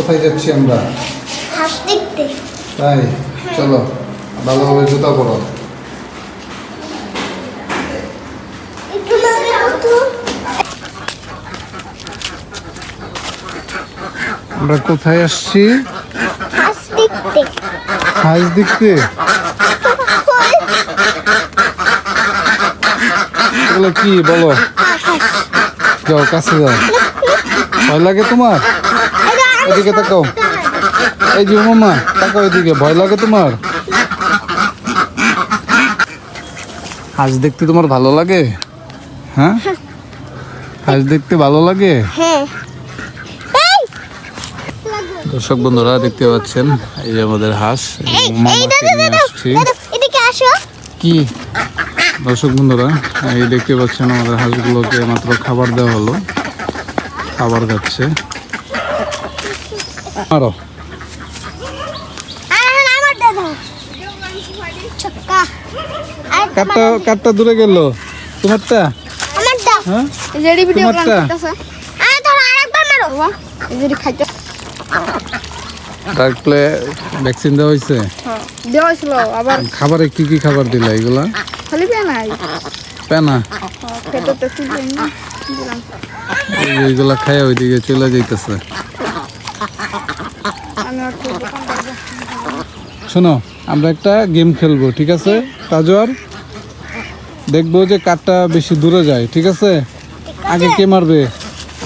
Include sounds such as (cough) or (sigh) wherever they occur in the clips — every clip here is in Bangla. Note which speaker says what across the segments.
Speaker 1: কোথায় যাচ্ছি আমরা?
Speaker 2: হাঁস দেখতে
Speaker 1: তাই চলো ভালোভাবে জুতা পরো। আমরা কোথায় আসছি?
Speaker 2: হাঁস দেখতে
Speaker 1: হাঁস দেখতে এগুলো কি? বলো। যাও কাছে যাও। ভয় লাগে তোমার? এদিকে তাকাও। এই যে মামা তাকাও এদিকে ভয় লাগে তোমার? হাঁস দেখতে তোমার ভালো লাগে? হ্যাঁ? হাঁস দেখতে ভালো লাগে?
Speaker 2: হ্যাঁ।
Speaker 1: দর্শক বন্ধুরা দেখতে পাচ্ছেন এই যে আমাদের হাঁস কি? দর্শক বন্ধুরা এই দেখতে পাচ্ছেন আমাদের হাঁসগুলোকে মাত্র খাবার দেওয়া হলো। খাবার খাচ্ছে। কাঠটা দূরে গেল। তোমারটা?
Speaker 2: আমার
Speaker 1: হ্যাঁ?
Speaker 3: জেডি ভিডিও করতেছে।
Speaker 2: আর ধরো আরেকবার মারো।
Speaker 3: বাবা জেডি খাইতে।
Speaker 1: ডাকলে ভ্যাকসিন দেওয়া হয়েছে
Speaker 3: হ্যাঁ দেওয়া হয়েছিল আবার
Speaker 1: খাবারে কি কি খাবার দিলা এগুলা?
Speaker 3: খালি পেয়ে নাই
Speaker 1: পেনা
Speaker 3: দিলাম।
Speaker 1: এইগুলা খায় ওইদিকে চলে যাইতেছে। শোনো আমরা একটা গেম খেলব ঠিক আছে? তাজর দেখব যে কাঠটা বেশি দূরে যায় ঠিক আছে? আগে কে মারবে?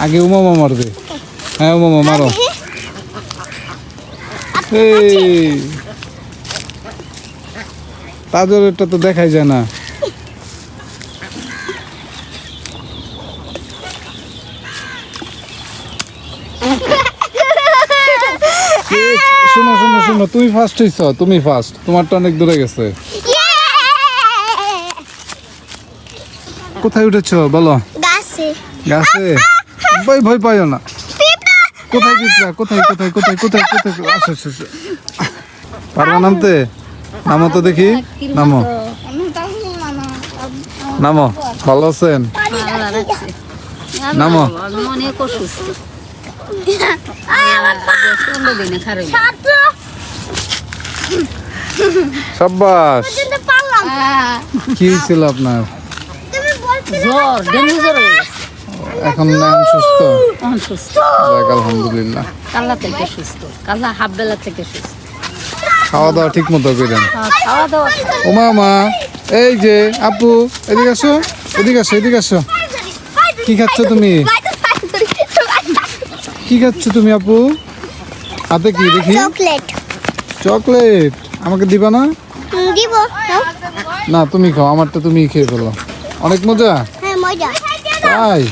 Speaker 1: আগে উমামা মারবে। হ্যাঁ উমামা মারো। এই তাজর এটা তো দেখাই যায় না এই, শোনো শোনো শোনো তুমি ফার্স্ট হইছ তুমি ফার্স্ট তোমারটা অনেক দূরে গেছে। কোথায় উঠেছো? বলো।
Speaker 2: গাছে।
Speaker 1: গাছে? ভয় ভয় পাইও না। কোথায় পিঁপড়া কোথায় কোথায় কোথায় কোথায় কোথায়? (laughs) আসো আসো, আসো। পারবা নামতে? নামো তো দেখি। নামো। নামো। ভালো আছেন? নামো।
Speaker 4: আমি অনেক অসুস্থ। (laughs)
Speaker 1: সাব্বাস। কি আপনার?
Speaker 2: তুমি
Speaker 4: জ্বর ডেঙ্গু জ্বর।
Speaker 1: এখন নাম সুস্থ?
Speaker 4: তখন সুস্থ।
Speaker 1: যাক আলহামদুলিল্লাহ।
Speaker 4: কাল্লা থেকে সুস্থ। কাল্লা হাফ বেলা থেকে সুস্থ।
Speaker 1: খাওয়া দাওয়া ঠিক মতো করেন।
Speaker 4: খাওয়া দাওয়া
Speaker 1: মা এই যে আপু এদিকে আসো এদিকে আসো এদিকে আসো। কি খাচ্ছ তুমি? কি খাচ্ছ তুমি আপু? হাতে কি দেখি?
Speaker 2: চকলেট।
Speaker 1: চকলেট? আমাকে দিবা না?
Speaker 2: দিব
Speaker 1: না তুমি খাও আমারটা তুমি খেয়ে ফেলো। অনেক মজা?
Speaker 2: হ্যাঁ মজা।
Speaker 1: তাই?